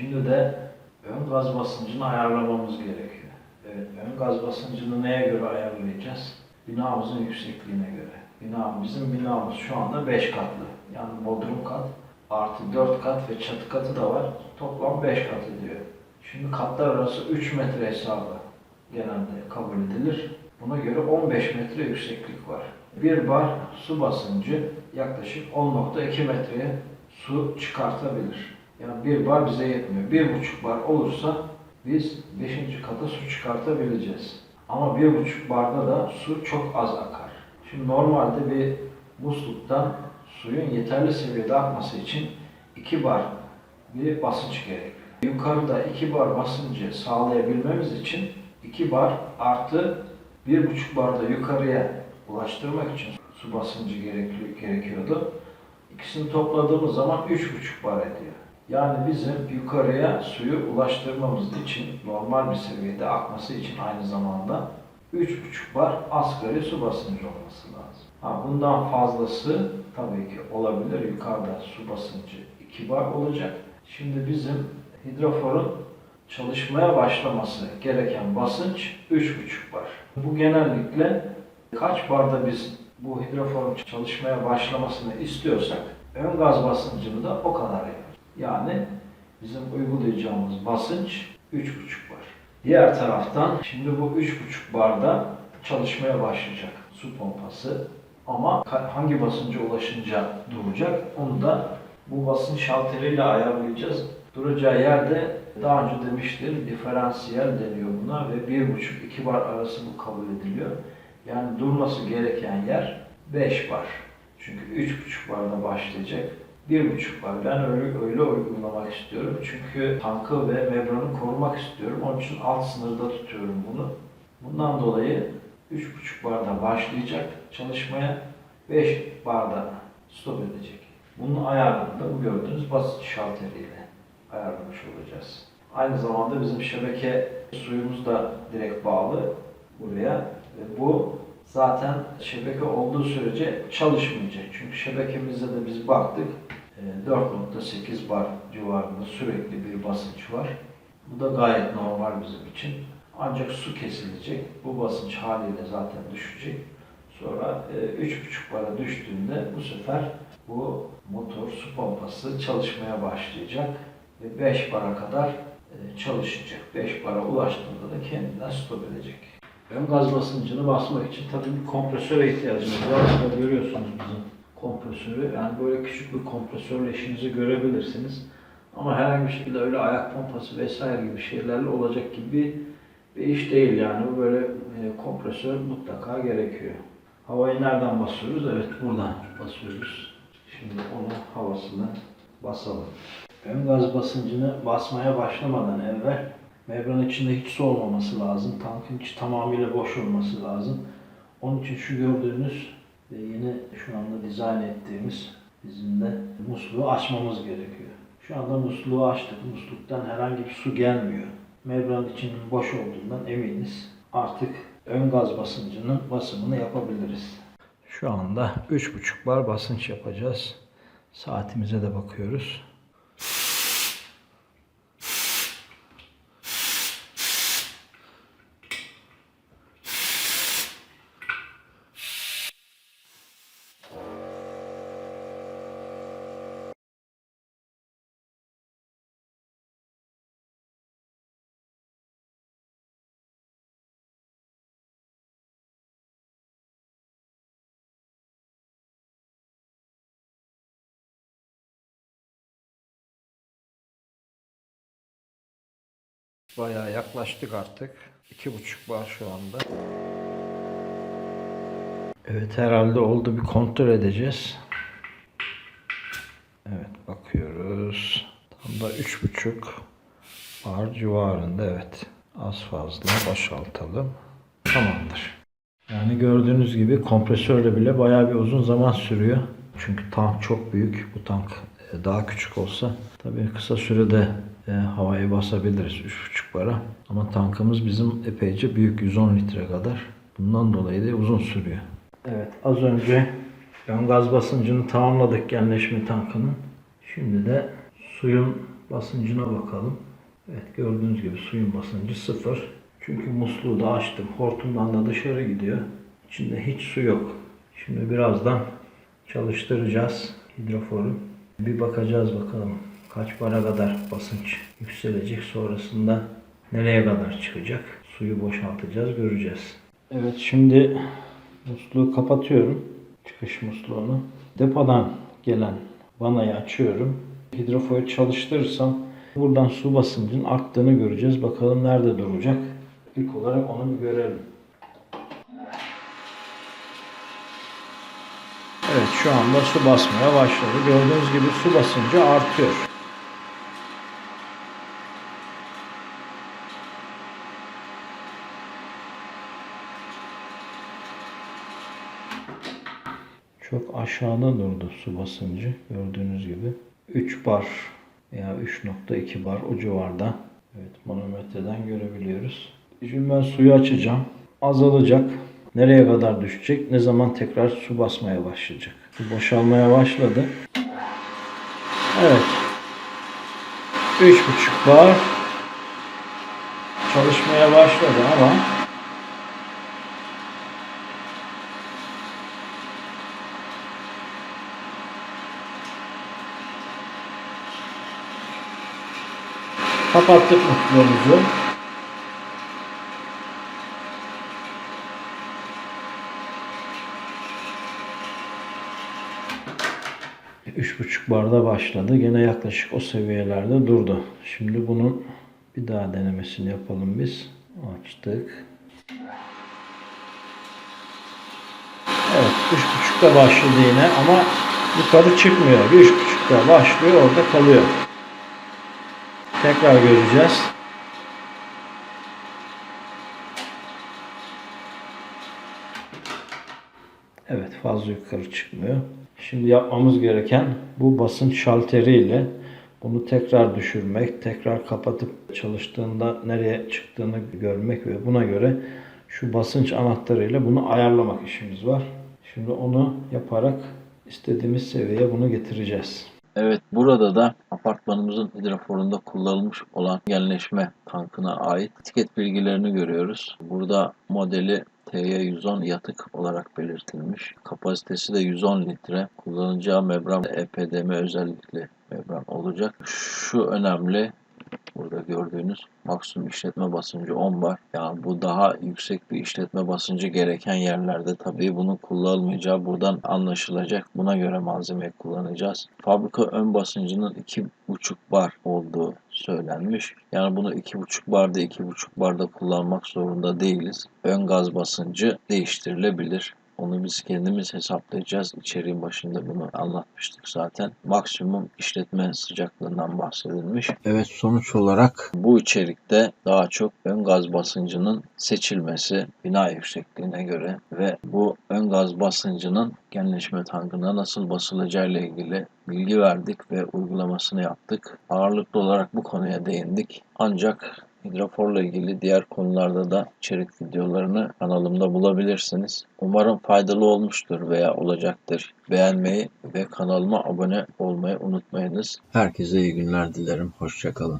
Şimdi de ön gaz basıncını ayarlamamız gerekiyor. Evet, ön gaz basıncını neye göre ayarlayacağız? Binamızın yüksekliğine göre. Bina, bizim binamız şu anda 5 katlı. Yani bodrum kat artı 4 kat ve çatı katı da var. Toplam 5 kat ediyor. Şimdi katlar arası 3 metre hesabı genelde kabul edilir. Buna göre 15 metre yükseklik var. Bir bar su basıncı yaklaşık 10.2 metreye su çıkartabilir. Yani bir bar bize yetmiyor. Bir buçuk bar olursa biz 5. kata su çıkartabileceğiz. Ama bir buçuk barda da su çok az akar. Şimdi normalde bir musluktan suyun yeterli seviyede akması için 2 bar bir basınç gerekiyor. Yukarıda 2 bar basıncı sağlayabilmemiz için 2 bar artı 1,5 barda yukarıya ulaştırmak için su basıncı gerekiyordu. İkisini topladığımız zaman 3,5 bar ediyor. Yani bizim yukarıya suyu ulaştırmamız için normal bir seviyede akması için aynı zamanda 3,5 bar asgari su basıncı olması lazım. Ha, bundan fazlası tabii ki olabilir. Yukarıda su basıncı 2 bar olacak. Şimdi bizim hidroforun çalışmaya başlaması gereken basınç 3,5 bar. Bu genellikle kaç barda biz bu hidroforun çalışmaya başlamasını istiyorsak ön gaz basıncını da o kadar yapar. Yani bizim uygulayacağımız basınç 3,5 bar. Diğer taraftan şimdi bu 3,5 barda çalışmaya başlayacak su pompası ama hangi basınca ulaşınca duracak onu da bu basınç şalteriyle ayarlayacağız. Duracağı yerde daha önce demiştim diferansiyel deniyor buna ve 1,5-2 bar arası bu kabul ediliyor. Yani durması gereken yer 5 bar. Çünkü 3,5 barda başlayacak. 1,5 bar. Ben öyle öyle uygulamak istiyorum. Çünkü tankı ve membranı korumak istiyorum. Onun için alt sınırda tutuyorum bunu. Bundan dolayı 3,5 barda başlayacak çalışmaya 5 barda stop edecek. Bunun ayarını da bu gördüğünüz basit şalteriyle ayarlamış olacağız. Aynı zamanda bizim şebeke suyumuz da direkt bağlı buraya ve bu zaten şebeke olduğu sürece çalışmayacak. Çünkü şebekemizde de biz baktık 4.8 bar civarında sürekli bir basınç var. Bu da gayet normal bizim için. Ancak su kesilecek. Bu basınç haliyle zaten düşecek. Sonra e, 3.5 bara düştüğünde bu sefer bu motor su pompası çalışmaya başlayacak ve 5 bara kadar e, çalışacak. 5 bara ulaştığında da kendinden stop edecek. Ön gaz basıncını basmak için tabii bir kompresöre ihtiyacımız var. Burada görüyorsunuz bizim kompresörü. Yani böyle küçük bir kompresörle işinizi görebilirsiniz. Ama herhangi bir şekilde öyle ayak pompası vesaire gibi şeylerle olacak gibi bir iş değil yani. Böyle e, kompresör mutlaka gerekiyor. Havayı nereden basıyoruz? Evet buradan basıyoruz. Şimdi onun havasını basalım. Ön gaz basıncını basmaya başlamadan evvel membran içinde hiç su olmaması lazım. Tankın içi tamamıyla boş olması lazım. Onun için şu gördüğünüz ve yeni şu anda dizayn ettiğimiz bizim de musluğu açmamız gerekiyor. Şu anda musluğu açtık. Musluktan herhangi bir su gelmiyor. Membran içinin boş olduğundan eminiz. Artık ön gaz basıncının basımını yapabiliriz. Şu anda 3,5 bar basınç yapacağız. Saatimize de bakıyoruz. Bayağı yaklaştık artık. İki buçuk bar şu anda. Evet herhalde oldu bir kontrol edeceğiz. Evet bakıyoruz. Tam da üç buçuk bar civarında evet. Az fazla boşaltalım. Tamamdır. Yani gördüğünüz gibi kompresörle bile bayağı bir uzun zaman sürüyor. Çünkü tank çok büyük. Bu tank e, daha küçük olsa tabii kısa sürede e, havayı basabiliriz 3,5 bara. Ama tankımız bizim epeyce büyük 110 litre kadar. Bundan dolayı da uzun sürüyor. Evet az önce ön gaz basıncını tamamladık genleşme tankının. Şimdi de suyun basıncına bakalım. Evet gördüğünüz gibi suyun basıncı sıfır. Çünkü musluğu da açtım. Hortumdan da dışarı gidiyor. İçinde hiç su yok. Şimdi birazdan çalıştıracağız hidroforu. Bir bakacağız bakalım kaç para kadar basınç yükselecek. Sonrasında nereye kadar çıkacak. Suyu boşaltacağız göreceğiz. Evet şimdi musluğu kapatıyorum. Çıkış musluğunu. Depodan gelen vanayı açıyorum. Hidroforu çalıştırırsam buradan su basıncının arttığını göreceğiz. Bakalım nerede duracak. İlk olarak onu bir görelim. Evet şu anda su basmaya başladı. Gördüğünüz gibi su basıncı artıyor. Çok aşağıda durdu su basıncı gördüğünüz gibi. 3 bar veya 3.2 bar o civarda. Evet manometreden görebiliyoruz. Şimdi ben suyu açacağım. Azalacak. Nereye kadar düşecek? Ne zaman tekrar su basmaya başlayacak? Su boşalmaya başladı. Evet. 3.5 bar çalışmaya başladı ama kapattık musluğumuzu. Üç buçuk barda başladı. Gene yaklaşık o seviyelerde durdu. Şimdi bunun bir daha denemesini yapalım biz. Açtık. Evet, üç buçukta başladı yine ama yukarı çıkmıyor. Üç buçukta başlıyor, orada kalıyor. Tekrar göreceğiz. Evet fazla yukarı çıkmıyor. Şimdi yapmamız gereken bu basınç şalteriyle bunu tekrar düşürmek, tekrar kapatıp çalıştığında nereye çıktığını görmek ve buna göre şu basınç anahtarıyla bunu ayarlamak işimiz var. Şimdi onu yaparak istediğimiz seviyeye bunu getireceğiz. Evet, burada da apartmanımızın hidroforunda kullanılmış olan genleşme tankına ait etiket bilgilerini görüyoruz. Burada modeli TY110 yatık olarak belirtilmiş. Kapasitesi de 110 litre. Kullanacağı membran EPDM özellikli membran olacak. Şu önemli. Burada gördüğünüz maksimum işletme basıncı 10 bar. Yani bu daha yüksek bir işletme basıncı gereken yerlerde tabii bunun kullanılmayacağı buradan anlaşılacak. Buna göre malzemeyi kullanacağız. Fabrika ön basıncının 2,5 bar olduğu söylenmiş. Yani bunu 2,5 barda 2,5 barda kullanmak zorunda değiliz. Ön gaz basıncı değiştirilebilir. Onu biz kendimiz hesaplayacağız. İçeriğin başında bunu anlatmıştık zaten. Maksimum işletme sıcaklığından bahsedilmiş. Evet sonuç olarak bu içerikte daha çok ön gaz basıncının seçilmesi bina yüksekliğine göre ve bu ön gaz basıncının genleşme tankına nasıl basılacağı ile ilgili bilgi verdik ve uygulamasını yaptık. Ağırlıklı olarak bu konuya değindik. Ancak Hidroforla ilgili diğer konularda da içerik videolarını kanalımda bulabilirsiniz. Umarım faydalı olmuştur veya olacaktır. Beğenmeyi ve kanalıma abone olmayı unutmayınız. Herkese iyi günler dilerim. Hoşçakalın.